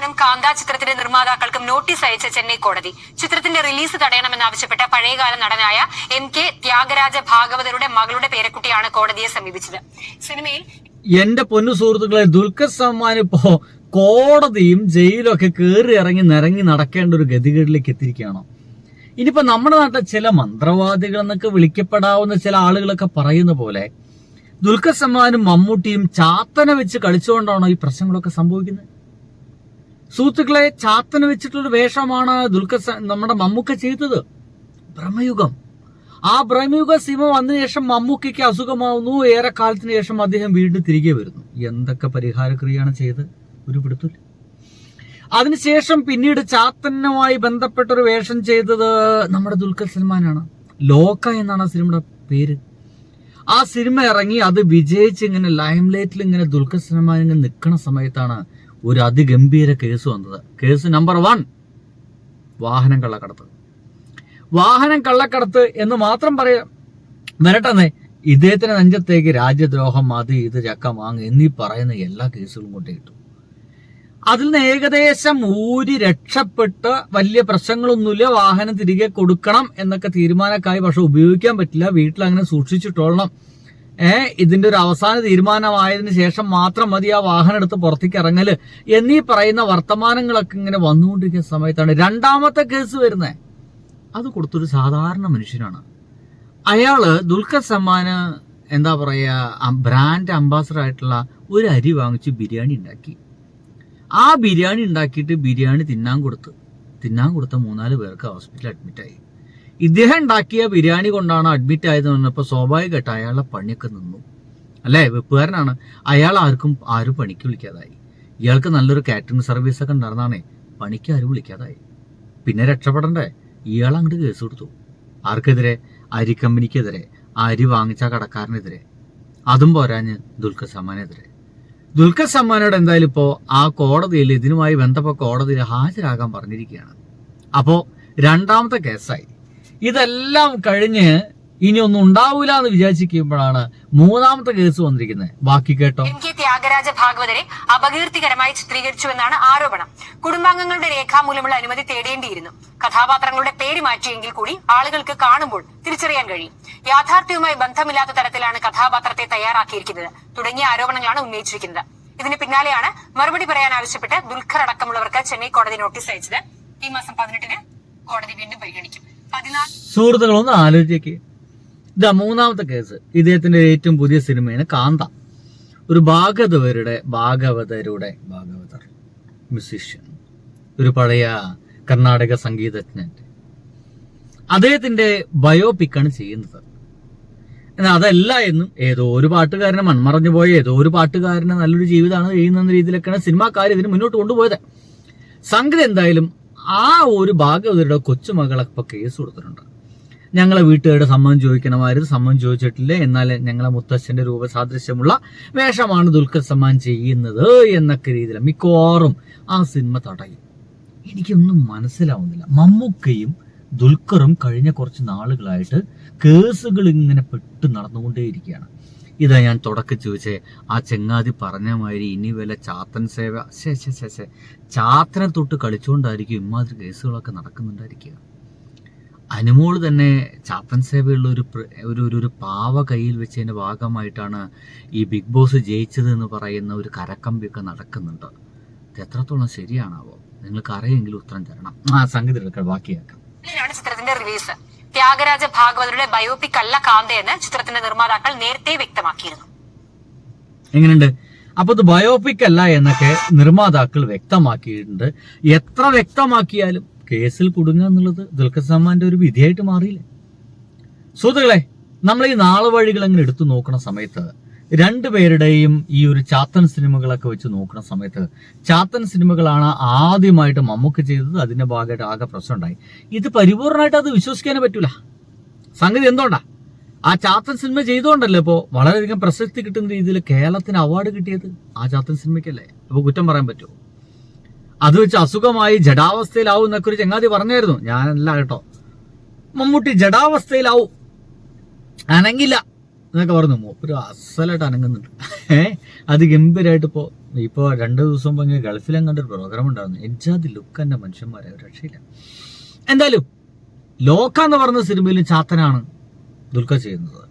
സമ്മാനും കാന്ത ചിത്രത്തിന്റെ നിർമ്മാതാക്കൾക്കും നോട്ടീസ് അയച്ച ചെന്നൈ കോടതി. ചിത്രത്തിന്റെ റിലീസ് തടയണമെന്നാവശ്യപ്പെട്ട പഴയകാല നടനായ എം കെ ത്യാഗരാജ ഭാഗവതരുടെ മകളുടെ പേരക്കുട്ടിയാണ് കോടതിയെ സമീപിച്ചത്. സിനിമയിൽ എന്റെ പൊന്നു സുഹൃത്തുക്കളെ ദുൽഖർ സൽമാൻ ഇപ്പോ കോടതിയും ജയിലും ഒക്കെ കയറി ഇറങ്ങി നിറങ്ങി നടക്കേണ്ട ഒരു ഗതികേടിലേക്ക് എത്തിയിരിക്കുകയാണോ. ഇനിയിപ്പോ നമ്മുടെ നാട്ടിലെ ചില മന്ത്രവാദികൾ എന്നൊക്കെ വിളിക്കപ്പെടാവുന്ന ചില ആളുകളൊക്കെ പറയുന്ന പോലെ ദുൽഖർ സൽമാനും മമ്മൂട്ടിയും ചാത്തന വെച്ച് കളിച്ചുകൊണ്ടാണോ ഈ പ്രശ്നങ്ങളൊക്കെ സംഭവിക്കുന്നത്? സുഹൃത്തുക്കളെ ചാത്തന വെച്ചിട്ടുള്ള വേഷമാണ് ദുൽഖർ നമ്മുടെ മമ്മൂക്ക ചെയ്തത്. ബ്രഹ്മയുഗം. ആ ബ്രഹ്മയുഗ സിനിമ വന്നതിന് ശേഷം മമ്മൂക്കയ്ക്ക് അസുഖമാവുന്നു. ഏറെ കാലത്തിന് ശേഷം അദ്ദേഹം വീണ്ടും തിരികെ വരുന്നു. എന്തൊക്കെ പരിഹാരക്രിയയാണ് ചെയ്ത് ഒരു പിടുത്തില്ല അതിനുശേഷം പിന്നീട് ചാത്തനുമായി ബന്ധപ്പെട്ട ഒരു വേഷം ചെയ്തത് നമ്മുടെ ദുൽഖർ സൽമാനാണ്. ലോക എന്നാണ് ആ സിനിമയുടെ പേര്. ആ സിനിമ ഇറങ്ങി അത് വിജയിച്ച് ഇങ്ങനെ ലൈംലൈറ്റിൽ ഇങ്ങനെ ദുൽഖർ സൽമാൻ ഇങ്ങനെ നിൽക്കുന്ന സമയത്താണ് ഒരു അതിഗംഭീര കേസ് വന്നത്. കേസ് നമ്പർ വൺ വാഹനം കള്ളക്കടത്ത്. വാഹനം കള്ളക്കടത്ത് എന്ന് മാത്രം പറയാം വരട്ടെന്നേ. ഇദ്ദേഹത്തിന് നെഞ്ചത്തേക്ക് രാജ്യദ്രോഹം അത് ഇത് ചക്ക വാങ്ങ് എന്നീ പറയുന്ന എല്ലാ കേസുകളും കൊണ്ടേ കിട്ടും അതിൽ നിന്ന് ഏകദേശം ഊരി രക്ഷപ്പെട്ട് വലിയ പ്രശ്നങ്ങളൊന്നുമില്ല. വാഹനം തിരികെ കൊടുക്കണം എന്നൊക്കെ തീരുമാനക്കായി പക്ഷെ ഉപയോഗിക്കാൻ പറ്റില്ല. വീട്ടിൽ അങ്ങനെ സൂക്ഷിച്ചിട്ടോളണം. ഏ ഇതിന്റെ ഒരു അവസാന തീരുമാനമായതിന് ശേഷം മാത്രം മതി ആ വാഹനം എടുത്ത് പുറത്തേക്ക് ഇറങ്ങൽ. എന്നീ പറയുന്ന വർത്തമാനങ്ങളൊക്കെ ഇങ്ങനെ വന്നുകൊണ്ടിരിക്കുന്ന സമയത്താണ് രണ്ടാമത്തെ കേസ് വരുന്നത് അത് കൊടുത്തൊരു സാധാരണ മനുഷ്യനാണ്. അയാൾ ദുൽഖർ സമ്മാന് എന്താ പറയാ ബ്രാൻഡ് അംബാസഡർ ആയിട്ടുള്ള ഒരു അരി വാങ്ങിച്ച് ബിരിയാണി ഉണ്ടാക്കി. ആ ബിരിയാണി ഉണ്ടാക്കിയിട്ട് ബിരിയാണി തിന്നാൻ കൊടുത്ത് തിന്നാൻ കൊടുത്ത മൂന്നാൽ പേർക്ക് ഹോസ്പിറ്റലിൽ അഡ്മിറ്റായി ഇദ്ദേഹം ഉണ്ടാക്കിയ ബിരിയാണി കൊണ്ടാണ് അഡ്മിറ്റ് ആയത് പറഞ്ഞപ്പോൾ സ്വാഭാവികമായിട്ട് അയാളുടെ പണിയൊക്കെ നിന്നു. അല്ലേ? വെപ്പുകാരനാണ്. അയാൾ ആർക്കും ആരും പണിക്ക് വിളിക്കാതായി. ഇയാൾക്ക് നല്ലൊരു കാറ്ററിംഗ് സർവീസ് ഒക്കെ ഉണ്ടായിരുന്നാണേ. പണിക്ക് ആരും വിളിക്കാതായി. പിന്നെ രക്ഷപ്പെടണ്ടേ? ഇയാൾ അങ്ങോട്ട് കേസ് കൊടുത്തു. ആർക്കെതിരെ? അരി കമ്പനിക്കെതിരെ. അരി വാങ്ങിച്ച കടക്കാരനെതിരെ. അതും പോരാഞ്ഞ് ദുൽഖർ സമ്മാനെതിരെ. ദുൽഖർ സമ്മാനോട് എന്തായാലും ഇപ്പോ ആ കോടതിയിൽ ഇതിനുമായി ബന്ധപ്പെട്ട കോടതിയിൽ ഹാജരാകാൻ പറഞ്ഞിരിക്കുകയാണ്. അപ്പോൾ രണ്ടാമത്തെ കേസായി ഇതെല്ലാം കഴിഞ്ഞ് ഇനി ഒന്നും ഉണ്ടാവൂല എന്ന് വിചാരിച്ചിരിക്കുമ്പോഴാണ് മൂന്നാമത്തെ കേസ് വന്നിരിക്കുന്നത്. ബാക്കി കേട്ടോ. എം കെ ത്യാഗരാജ ഭാഗവതരെ അപകീർത്തികരമായി ചിത്രീകരിച്ചുവെന്നാണ് ആരോപണം. കുടുംബാംഗങ്ങളുടെ രേഖാമൂലമുള്ള അനുമതി തേടേണ്ടിയിരുന്നു. കഥാപാത്രങ്ങളുടെ പേര് മാറ്റിയെങ്കിൽ കൂടി ആളുകൾക്ക് കാണുമ്പോൾ തിരിച്ചറിയാൻ കഴിയും. യാഥാർത്ഥ്യവുമായി ബന്ധമില്ലാത്ത തരത്തിലാണ് കഥാപാത്രത്തെ തയ്യാറാക്കിയിരിക്കുന്നത്. തുടങ്ങിയ ആരോപണങ്ങളാണ് ഉന്നയിച്ചിരിക്കുന്നത്. ഇതിന് പിന്നാലെയാണ് മറുപടി പറയാൻ ആവശ്യപ്പെട്ട് ദുൽഖർ അടക്കമുള്ളവർക്ക് ചെന്നൈ കോടതി നോട്ടീസ് അയച്ചത്. ഈ മാസം പതിനെട്ടിന് കോടതി വീണ്ടും പരിഗണിക്കും. സുഹൃത്തുക്കളൊന്ന് ആലോചിക്ക്. ഇതാ മൂന്നാമത്തെ കേസ്. ഇദ്ദേഹത്തിന്റെ ഏറ്റവും പുതിയ സിനിമയാണ് കാന്ത. ഒരു ഭാഗവതരുടെ ഭാഗവതരുടെ ഭാഗവതർ മ്യൂസിഷ്യൻ ഒരു പഴയ കർണാടക സംഗീതജ്ഞൻ. അദ്ദേഹത്തിന്റെ ബയോപിക്കാണ് ചെയ്യുന്നത്. എന്നാൽ അതല്ല എന്നും ഏതോ ഒരു പാട്ടുകാരനെ മൺമറഞ്ഞു പോയ ഏതോ ഒരു പാട്ടുകാരനെ നല്ലൊരു ജീവിതമാണ് ചെയ്യുന്ന രീതിയിലൊക്കെയാണ് സിനിമാക്കാർ ഇതിന് മുന്നോട്ട് കൊണ്ടുപോയത്. സംഗതി എന്തായാലും ആ ഒരു ഭാഗവതരുടെ കൊച്ചുമകളെ ഇപ്പൊ കേസ് കൊടുത്തിട്ടുണ്ട്. ഞങ്ങളെ വീട്ടുകാരുടെ സമ്മതം ചോദിക്കണമായിരുന്നു സമ്മതം ചോദിച്ചിട്ടില്ല? എന്നാൽ ഞങ്ങളെ മുത്തശ്ശന്റെ രൂപസാദൃശ്യമുള്ള വേഷമാണ് ദുൽഖർ സമ്മാൻ ചെയ്യുന്നത് എന്നൊക്കെ രീതിയിൽ മിക്കവാറും ആ സിനിമ തടയും. എനിക്കൊന്നും മനസ്സിലാവുന്നില്ല. മമ്മൂക്കയും ദുൽഖറും കഴിഞ്ഞ കുറച്ച് നാളുകളായിട്ട് കേസുകൾ ഇങ്ങനെ പെട്ട് നടന്നുകൊണ്ടേയിരിക്കുകയാണ്. ഇതാ ഞാൻ തുടക്കം ചോദിച്ചേ. ആ ചെങ്ങാതി പറഞ്ഞ മാതിരി ഇനി വല്ല ചാത്തൻ സേവ ശേ ശേ ശേ ശേ ചാത്തനെ തൊട്ട് കളിച്ചുകൊണ്ടായിരിക്കും ഇമാതിരി കേസുകളൊക്കെ നടക്കുന്നുണ്ടായിരിക്കുക. അനുമോൾ തന്നെ ചാത്തൻ സേവയുള്ള ഒരു ഒരു ഒരു- പാവ കയ്യിൽ വെച്ചതിന്റെ ഭാഗമായിട്ടാണ് ഈ ബിഗ് ബോസ് ജയിച്ചത് എന്ന് പറയുന്ന ഒരു കരക്കമ്പിയൊക്കെ നടക്കുന്നുണ്ട്. ഇത് എത്രത്തോളം ശരിയാണാവോ? നിങ്ങൾക്ക് അറിയെങ്കിലും ഉത്തരം തരണം. ആ സംഗീതം ബാക്കിയാക്കാം. ചിത്രത്തിന്റെ റിലീസ് ത്യാഗരാജ ഭാഗവതരുടെ ബയോപിക് അല്ല കാന്തയെന്ന് ചിത്രത്തിന്റെ നിർമ്മാതാക്കൾ നേരത്തെ വ്യക്തമാക്കിയിരുന്നു. എങ്ങനെയുണ്ട്? അപ്പൊ ഇത് ബയോപിക് അല്ല എന്നൊക്കെ നിർമ്മാതാക്കൾ വ്യക്തമാക്കിയിട്ടുണ്ട്. എത്ര വ്യക്തമാക്കിയാലും കേസിൽ കുടുങ്ങുക എന്നുള്ളത് ദുൽഖർ സൽമാന്റെ ഒരു വിധിയായിട്ട് മാറിയില്ലേ? സുഹൃത്തുക്കളെ നമ്മൾ ഈ നാളെ വഴികൾ അങ്ങനെ എടുത്തു നോക്കുന്ന സമയത്ത് രണ്ടുപേരുടെയും ഈ ഒരു ചാത്തൻ സിനിമകളൊക്കെ വെച്ച് നോക്കുന്ന സമയത്ത് ചാത്തൻ സിനിമകളാണ് ആദ്യമായിട്ട് മമ്മൂക്ക് ചെയ്തത്. അതിന്റെ ഭാഗമായിട്ട് ആകെ പ്രശ്നം ഉണ്ടായി ഇത് പരിപൂർണമായിട്ട് അത് വിശ്വസിക്കാനേ പറ്റൂല. സംഗതി എന്തുകൊണ്ടാ? ആ ചാത്തൻ സിനിമ ചെയ്തുകൊണ്ടല്ലേ ഇപ്പോ വളരെയധികം പ്രശസ്തി കിട്ടുന്ന രീതിയിൽ കേരളത്തിന് അവാർഡ് കിട്ടിയത് ആ ചാത്തൻ സിനിമയ്ക്കല്ലേ? അപ്പൊ കുറ്റം പറയാൻ പറ്റുമോ? അത് വെച്ച് അസുഖമായി ജഡാവസ്ഥയിലാവും എന്നൊക്കെ ഒരു ചങ്ങാതി പറഞ്ഞായിരുന്നു. ഞാനല്ല കേട്ടോ. മമ്മൂട്ടി ജഡാവസ്ഥയിലാവും അനങ്ങില്ല. എന്നൊക്കെ പറഞ്ഞു. മൂപ്പര് അസലായിട്ട് അനങ്ങുന്നുണ്ട്. ഏഹ് അത് ഗംഭീരമായിട്ട് ഇപ്പോൾ ഇപ്പോൾ രണ്ട് ദിവസം മുമ്പ് ഇങ്ങനെ ഗൾഫിലെങ്ങാണ്ട് ഒരു പ്രോഗ്രാം ഉണ്ടായിരുന്നു. എൻജാതി ലുക്ക് എന്റെ മനുഷ്യന്മാരെ ഒരു രക്ഷയില്ല. എന്തായാലും ലോക്ക എന്ന് പറഞ്ഞ സിനിമയിൽ ചാത്തനാണ് ദുൽഖർ ചെയ്യുന്നത്.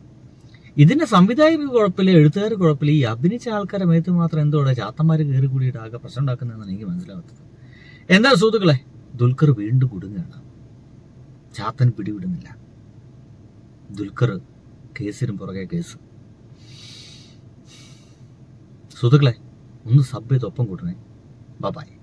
ഇതിന്റെ സംവിധായകർക്ക് കുഴപ്പമില്ല എഴുത്തുകാർ കുഴപ്പമില്ല. ഈ അഭിനയിച്ച ആൾക്കാരെ മേത്ത് മാത്രം എന്തോടെ ചാത്തന്മാർ കയറി കൂടിയിട്ട് ആകെ പ്രശ്നം ഉണ്ടാക്കുന്നതെന്നാണ് എനിക്ക് മനസ്സിലാവാത്തത് എന്താ സുഹൃത്തുക്കളെ ദുൽഖർ വീണ്ടും കുടുങ്ങുകയാണ്. ചാത്തൻ പിടിവിടുന്നില്ല. ദുൽഖർ കേസിനും പുറകെ കേസ്. സുഹൃത്തുക്കളെ ഒന്ന് സബ് ചെയ്ത് ഒപ്പം കൂട്ടണേ. ബൈ